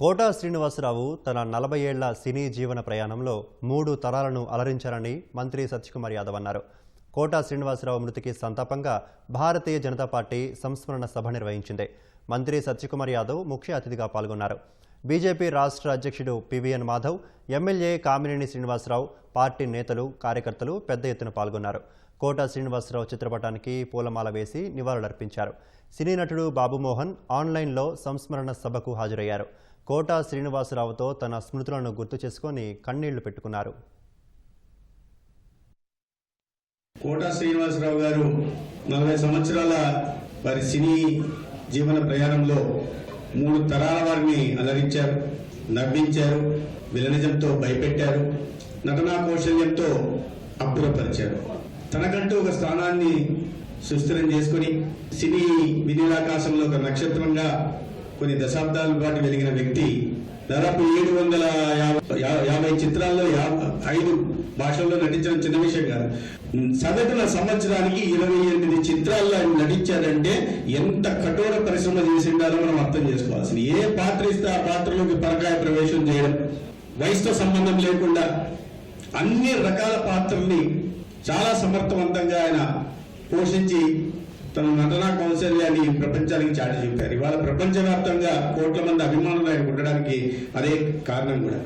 Quota Srinivasarao తన నలభై ఏళ్ళ సినీ జీవన ప్రయాణంలో మూడు తరాలను అలరించారని మంత్రి సత్యకుమార్ యాదవ్ అన్నారు. కోటా శ్రీనివాసరావు మృతికి సంతాపంగా భారతీయ జనతా పార్టీ సంస్మరణ సభ నిర్వహించింది. మంత్రి సత్యకుమార్ యాదవ్ ముఖ్య అతిథిగా పాల్గొన్నారు. బీజేపీ రాష్ట్ర అధ్యక్షుడు P V N Madhav MLA Kamineni Srinivasarao party నేతలు కార్యకర్తలు పెద్ద ఎత్తున పాల్గొన్నారు. కోటా శ్రీనివాసరావు చిత్రపటానికి పూలమాల వేసి నివాళులర్పించారు. సినీ నటుడు బాబుమోహన్ ఆన్లైన్లో సంస్మరణ సభకు హాజరయ్యారు. కోటా శ్రీనివాసరావుతో తన స్మృతులను గుర్తు చేసుకొని కన్నీళ్ళు పెట్టుకున్నారు. కోటా శ్రీనివాసరావు గారు నలభై సంవత్సరాల వారి సినీ జీవన ప్రయాణంలో మూడు తరాల వారిని అలరించారు నవ్వించారు విలనిజంతో భయపెట్టారు నటనా కౌశల్యంతో అబ్బురపరిచారు. తనకంటూ ఒక స్థానాన్ని సుస్థిరం చేసుకుని సినీ వినీలాకాశంలో ఒక నక్షత్రంగా కొన్ని దశాబ్దాల పాటు వెలిగిన వ్యక్తి దాదాపు ఏడు వందల యాభై యాభై చిత్రాల్లో ఐదు భాషల్లో నటించడం చిన్న విషయం కాదు. సగటున సంవత్సరానికి ఇరవై ఎనిమిది చిత్రాల్లో ఆయన నటించాడంటే ఎంత కఠోర పరిశ్రమ చేసిండాలో మనం అర్థం చేసుకోవాల్సింది. ఏ పాత్ర ఇస్తే ఆ పాత్రలోకి పరకాయ ప్రవేశం చేయడం వయసుతో సంబంధం లేకుండా అన్ని రకాల పాత్రల్ని చాలా సమర్థవంతంగా ఆయన పోషించి తన నటనా కౌశల్యాన్ని ప్రపంచానికి చాటి చూపారు. ఇవాళ ప్రపంచవ్యాప్తంగా కోట్ల మంది అభిమానులు ఆయన ఉండడానికి అదే కారణం కూడా.